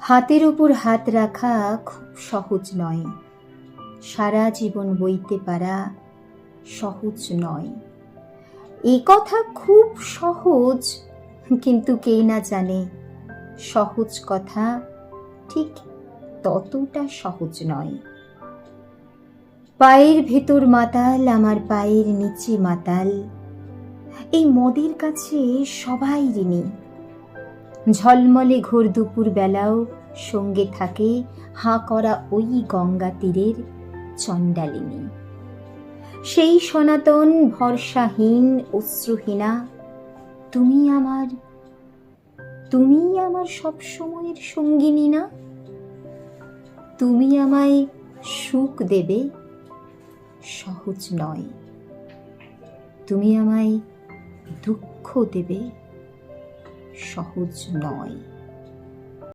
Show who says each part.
Speaker 1: হাতের উপর হাত রাখা খুব সহজ নয়। সারা জীবন বইতে পারা সহজ নয়। এ কথা খুব সহজ, কিন্তু কে না জানে। সহজ কথা ঠিক ততটা সহজ নয়। পায়ের ভেতর মাতাল, আমার পায়ের নিচে মাতাল। এই মদের কাছে সবাই ঋণী। ঝলমলে ঘোর দুপুর বেলাও সঙ্গে থাকে হাঁ করা ওই গঙ্গা তীরের চণ্ডালিনী। সেই সনাতন ভরসাহীন অশ্রুহীনা, তুমি আমার তুমি আমার সব সময়ের সঙ্গিনী না? তুমি আমায় সুখ দেবে সহজ নয়। তুমি আমায় দুঃখ দেবে সহজ নয়।